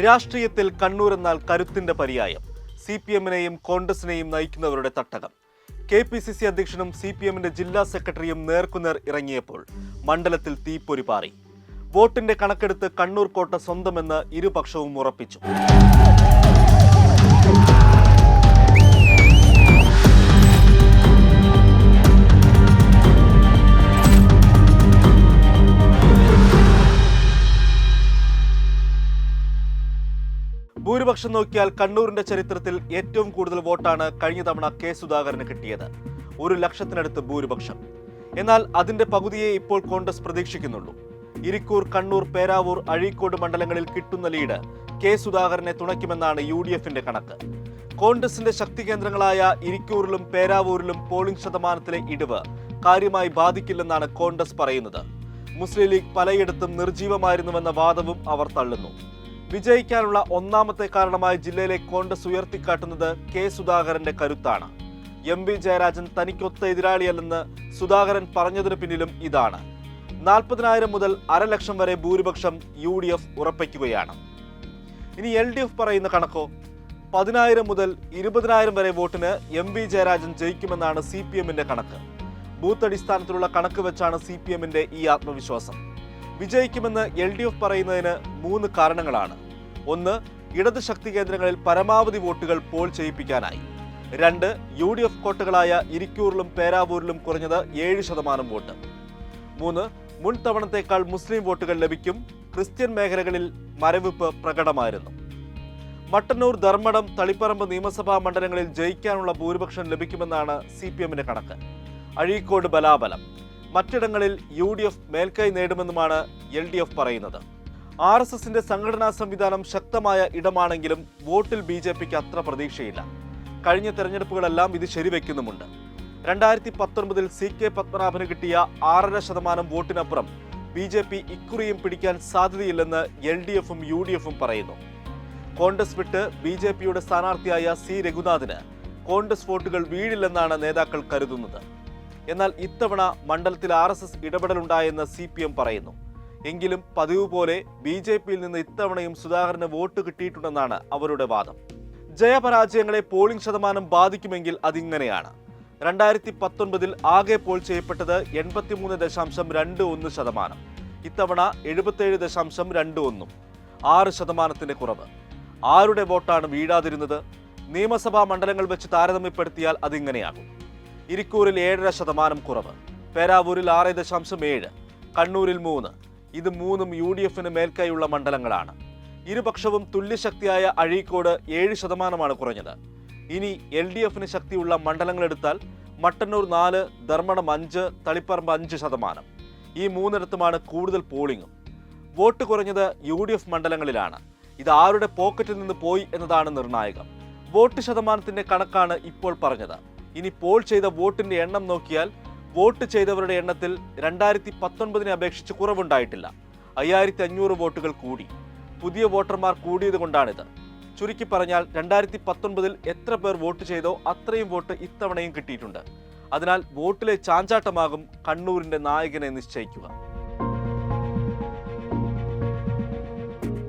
രാഷ്ട്രീയത്തിൽ കണ്ണൂർ എന്നാൽ കരുത്തിന്റെ പര്യായം. സി പി എമ്മിനെയും കോൺഗ്രസിനെയും നയിക്കുന്നവരുടെ തട്ടകം. കെ പി സി സി അധ്യക്ഷനും സി പി എമ്മിന്റെ ജില്ലാ സെക്രട്ടറിയും നേർക്കുനേർ ഇറങ്ങിയപ്പോൾ മണ്ഡലത്തിൽ തീപ്പൊരി പാറി. വോട്ടിന്റെ കണക്കെടുത്ത് കണ്ണൂർ കോട്ട സ്വന്തമെന്ന് ഇരുപക്ഷവും ഉറപ്പിച്ചു. ഭൂരിപക്ഷം നോക്കിയാൽ കണ്ണൂരിന്റെ ചരിത്രത്തിൽ ഏറ്റവും കൂടുതൽ വോട്ടാണ് കഴിഞ്ഞ തവണ കെ സുധാകരന് കിട്ടിയത്. ഒരു ലക്ഷത്തിനടുത്ത് ഭൂരിപക്ഷം. എന്നാൽ അതിന്റെ പകുതിയെ ഇപ്പോൾ കോൺഗ്രസ് പ്രതീക്ഷിക്കുന്നുള്ളൂ. ഇരിക്കൂർ കണ്ണൂർ പേരാവൂർ അഴീക്കോട് മണ്ഡലങ്ങളിൽ കിട്ടുന്ന ലീഡ് കെ സുധാകരനെ തുണയ്ക്കുമെന്നാണ് യു ഡി എഫിന്റെ കണക്ക്. കോൺഗ്രസിന്റെ ശക്തി കേന്ദ്രങ്ങളായ ഇരിക്കൂറിലും പേരാവൂരിലും പോളിംഗ് ശതമാനത്തിലെ ഇടിവ് കാര്യമായി ബാധിക്കില്ലെന്നാണ് കോൺഗ്രസ് പറയുന്നത്. മുസ്ലിം ലീഗ് പലയിടത്തും നിർജീവമായിരുന്നുവെന്ന വാദവും അവർ തള്ളുന്നു. വിജയിക്കാനുള്ള ഒന്നാമത്തെ കാരണമായി ജില്ലയിലെ കോൺഗ്രസ് ഉയർത്തിക്കാട്ടുന്നത് കെ സുധാകരന്റെ കരുത്താണ്. എം വി ജയരാജൻ തനിക്കൊത്ത എതിരാളിയല്ലെന്ന് സുധാകരൻ പറഞ്ഞതിന് പിന്നിലും ഇതാണ്. നാൽപ്പതിനായിരം മുതൽ അരലക്ഷം വരെ ഭൂരിപക്ഷം യു ഡി എഫ് ഉറപ്പിക്കുകയാണ്. ഇനി എൽ ഡി എഫ് പറയുന്ന കണക്കോ? പതിനായിരം മുതൽ ഇരുപതിനായിരം വരെ വോട്ടിന് എം വി ജയരാജൻ ജയിക്കുമെന്നാണ് സി പി എമ്മിന്റെ കണക്ക്. ബൂത്ത് അടിസ്ഥാനത്തിലുള്ള കണക്ക് വെച്ചാണ് സി പി എമ്മിന്റെ ഈ ആത്മവിശ്വാസം. വിജയിക്കുമെന്ന് എൽ ഡി എഫ് പറയുന്നതിന് മൂന്ന് കാരണങ്ങളാണ്. ഒന്ന് ഇടത് ശക്തി കേന്ദ്രങ്ങളിൽ പരമാവധി വോട്ടുകൾ പോൾ ചെയ്യിപ്പിക്കാനായി. രണ്ട് യു ഡി എഫ് കോട്ടകളായ ഇരിക്കൂറിലും പേരാവൂരിലും കുറഞ്ഞത് ഏഴ് ശതമാനം വോട്ട്. മൂന്ന് മുൻ തവണത്തേക്കാൾ മുസ്ലിം വോട്ടുകൾ ലഭിക്കും ക്രിസ്ത്യൻ മേഖലകളിൽ മരവിപ്പ് പ്രകടമായിരുന്നു. മട്ടന്നൂർ ധർമ്മടം തളിപ്പറമ്പ് നിയമസഭാ മണ്ഡലങ്ങളിൽ ജയിക്കാനുള്ള ഭൂരിപക്ഷം ലഭിക്കുമെന്നാണ് സി കണക്ക്. അഴീക്കോട് ബലാബലം. മറ്റിടങ്ങളിൽ യു ഡി എഫ് മേൽക്കൈ നേടുമെന്നുമാണ് എൽ ഡി എഫ് പറയുന്നത്. ആർ എസ് എസിന്റെ സംഘടനാ സംവിധാനം ശക്തമായ ഇടമാണെങ്കിലും വോട്ടിൽ ബി ജെ പിക്ക് അത്ര പ്രതീക്ഷയില്ല. കഴിഞ്ഞ തെരഞ്ഞെടുപ്പുകളെല്ലാം ഇത് ശരിവെക്കുന്നുമുണ്ട്. രണ്ടായിരത്തി പത്തൊൻപതിൽ സി കെ പത്മനാഭന് കിട്ടിയ ആറര ശതമാനം വോട്ടിനപ്പുറം ബി ജെ പി ഇക്കുറിയും പിടിക്കാൻ സാധ്യതയില്ലെന്ന് എൽ ഡി എഫും യു ഡി എഫും പറയുന്നു. കോൺഗ്രസ് വിട്ട് ബി ജെ പിയുടെ സ്ഥാനാർത്ഥിയായ സി രഘുനാഥിന് കോൺഗ്രസ് വോട്ടുകൾ വീഴില്ലെന്നാണ് നേതാക്കൾ കരുതുന്നത്. എന്നാൽ ഇത്തവണ മണ്ഡലത്തിൽ ആർ എസ് എസ് ഇടപെടലുണ്ടായെന്ന് സി പി എം പറയുന്നു. എങ്കിലും പതിവ് പോലെ ബി ജെ പിയിൽ നിന്ന് ഇത്തവണയും സുധാകരന് വോട്ട് കിട്ടിയിട്ടുണ്ടെന്നാണ് അവരുടെ വാദം. ജയപരാജയങ്ങളെ പോളിംഗ് ശതമാനം ബാധിക്കുമെങ്കിൽ അതിങ്ങനെയാണ്. രണ്ടായിരത്തി പത്തൊൻപതിൽ ആകെ പോൾ ചെയ്യപ്പെട്ടത് എൺപത്തിമൂന്ന് ദശാംശം രണ്ട് ഒന്ന് ശതമാനം. ഇത്തവണ എഴുപത്തേഴ് ദശാംശം രണ്ട് ഒന്നും. ആറ് ശതമാനത്തിന്റെ കുറവ്. ആരുടെ വോട്ടാണ് വീഴാതിരുന്നത്? നിയമസഭാ മണ്ഡലങ്ങൾ വെച്ച് താരതമ്യപ്പെടുത്തിയാൽ അതിങ്ങനെയാകും. ഇരിക്കൂറിൽ ഏഴര ശതമാനം കുറവ്. പേരാവൂരിൽ ആറ് ദശാംശം ഏഴ്. കണ്ണൂരിൽ മൂന്ന്. ഇത് മൂന്നും യു ഡി എഫിന് മേൽക്കൈയുള്ള മണ്ഡലങ്ങളാണ്. ഇരുപക്ഷവും തുല്യശക്തിയായ അഴീക്കോട് ഏഴ് ശതമാനമാണ് കുറഞ്ഞത്. ഇനി എൽ ഡി എഫിന് ശക്തിയുള്ള മണ്ഡലങ്ങളെടുത്താൽ മട്ടന്നൂർ നാല് ധർമ്മടം അഞ്ച് തളിപ്പറമ്പ് അഞ്ച് ശതമാനം. ഈ മൂന്നിടത്തുമാണ് കൂടുതൽ പോളിംഗും വോട്ട് കുറഞ്ഞത് യു ഡി എഫ് മണ്ഡലങ്ങളിലാണ്. ഇത് ആരുടെ പോക്കറ്റിൽ നിന്ന് പോയി എന്നതാണ് നിർണായകം. വോട്ട് ശതമാനത്തിന്റെ കണക്കാണ് ഇപ്പോൾ പറഞ്ഞത്. ഇനി പോൾ ചെയ്ത വോട്ടിന്റെ എണ്ണം നോക്കിയാൽ വോട്ട് ചെയ്തവരുടെ എണ്ണത്തിൽ രണ്ടായിരത്തി പത്തൊൻപതിനെ അപേക്ഷിച്ച് കുറവുണ്ടായിട്ടില്ല. അയ്യായിരത്തി അഞ്ഞൂറ് വോട്ടുകൾ കൂടി. പുതിയ വോട്ടർമാർ കൂടിയത് കൊണ്ടാണിത്. ചുരുക്കി പറഞ്ഞാൽ രണ്ടായിരത്തി പത്തൊൻപതിൽ എത്ര പേർ വോട്ട് ചെയ്തോ അത്രയും വോട്ട് ഇത്തവണയും കിട്ടിയിട്ടുണ്ട്. അതിനാൽ വോട്ടിലെ ചാഞ്ചാട്ടമാകും കണ്ണൂരിന്റെ നായകനെ നിശ്ചയിക്കുക.